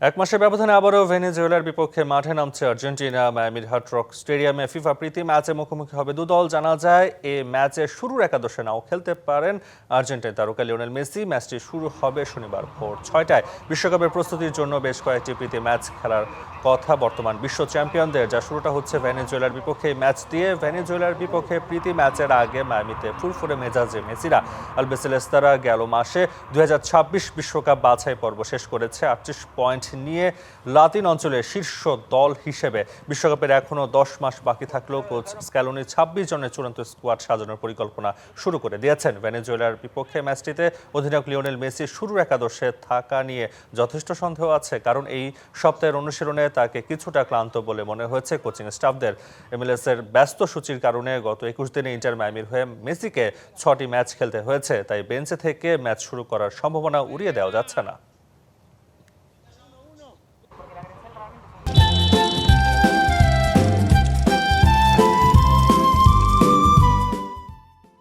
এক মাসের ব্যবধানে আবারও ভেনেজুয়েলার বিপক্ষে মাঠে নামছে আর্জেন্টিনা। মায়ামির হার্ট রক স্টেডিয়ামে ফিফা প্রীতি ম্যাচে মুখোমুখি হবে দুদল জানা যায় এ ম্যাচে শুরুর একাদশে নাও খেলতে পারেন আর্জেন্টিনা তারকা লিওনেল মেসি। ম্যাচটি শুরু হবে শনিবার ভোর ছয়টায়। বিশ্বকাপের প্রস্তুতির জন্য বেশ কয়েকটি প্রীতি ম্যাচ খেলার কথা বর্তমান বিশ্ব চ্যাম্পিয়নদের, যা শুরুটা হচ্ছে ভেনেজুয়েলার বিপক্ষে ম্যাচ দিয়ে। ভেনেজুয়েলার বিপক্ষে প্রীতি ম্যাচের আগে মায়ামিতে ফুরফুরে মেজাজে মেসিরা আলবেসেলেস্তারা গেল মাসে। দুই বিশ্বকাপ বাছাই পর্ব শেষ করেছে আটত্রিশ পয়েন্ট নিয়ে লাতিন অঞ্চলের শীর্ষ দল হিসেবে। বিশ্বকাপের এখনও দশ মাস বাকি থাকলেও কোচ স্ক্যালোনি ছাব্বিশ জনের চূড়ান্ত স্কোয়াড সাজানোর পরিকল্পনা শুরু করে দিয়েছেন। ভেনেজুয়েলার বিপক্ষে ম্যাচটিতে অধিনায়ক লিওনেল মেসি শুরুর একাদশে থাকা নিয়ে যথেষ্ট সন্দেহ আছে, কারণ এই সপ্তাহের অনুশীলনে তাকে কিছুটা ক্লান্ত বলে মনে হয়েছে কোচিং স্টাফদের। এমএলএস এর ব্যস্ত সূচির কারণে গত একুশ দিনে ইন্টার মায়ামির হয়ে মেসিকে ছটি ম্যাচ খেলতে হয়েছে, তাই বেঞ্চে থেকে ম্যাচ শুরু করার সম্ভাবনা উড়িয়ে দেওয়া যাচ্ছে না।